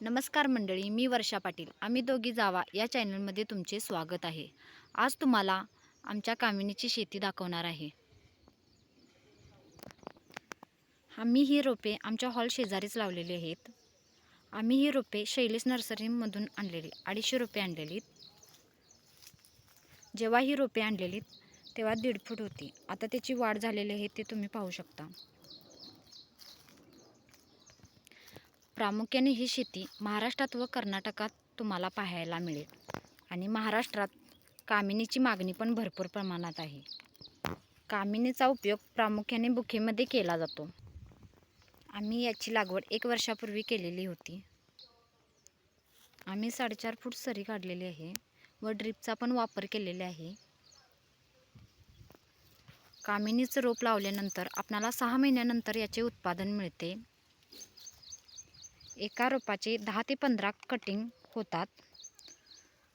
नमस्कार मंडळी मी वर्षा पाटील. आम्ही दोघी जावा या चॅनलमध्ये तुमचे स्वागत आहे. आज तुम्हाला आमच्या कामिनीची शेती दाखवणार आहे. आम्ही ही रोपे आमच्या हॉल शेजारीच लावलेली आहेत. आम्ही ही रोपे शैलेश नर्सरीमधून आणलेली अडीचशे रोपे आणलेलीत. जेव्हा ही रोपे आणलेलीत तेव्हा दीड फूट होती. आता त्याची वाढ झालेली आहे ते तुम्ही पाहू शकता. प्रामुख्याने ही शेती महाराष्ट्रात व कर्नाटकात तुम्हाला पाहायला मिळेल. आणि महाराष्ट्रात कामिनीची मागणी पण भरपूर प्रमाणात आहे. कामिनीचा उपयोग प्रामुख्याने बुखेमध्ये केला जातो. आम्ही याची लागवड एक वर्षापूर्वी केलेली होती. आम्ही साडेचार फूट सरी काढलेली आहे व ड्रिपचा पण वापर केलेला आहे. कामिनीचं रोप लावल्यानंतर आपणाला सहा महिन्यानंतर याचे उत्पादन मिळते. एका रोपाचे दहा ते पंधरा कटिंग होतात.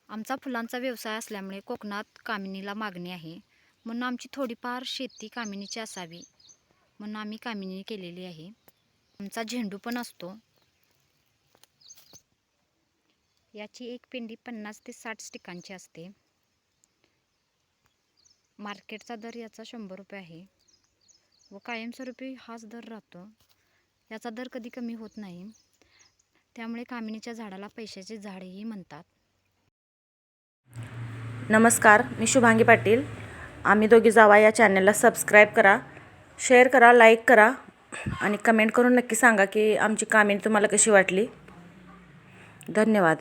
आमचा फुलांचा व्यवसाय असल्यामुळे कोकणात कामिनीला मागणी आहे. म्हणून आमची थोडीफार शेती कामिनीची असावी म्हणून आम्ही कामिनी केलेली आहे. आमचा झेंडू पण असतो. याची एक पेंडी पन्नास ते साठ स्टिकांची असते. मार्केटचा दर याचा शंभर रुपये आहे. व कायमस्वरूपी हाच दर राहतो. याचा दर कधी कमी होत नाही. त्यामुळे कामिनीच्या झाडाला पैशाचे झाडेही म्हणतात. नमस्कार मी शुभांगी पाटील. आम्ही दोघी जावा या चॅनलला सबस्क्राईब करा शेअर करा लाईक करा आणि कमेंट करून नक्की सांगा की आमची कामिनी तुम्हाला कशी वाटली. धन्यवाद.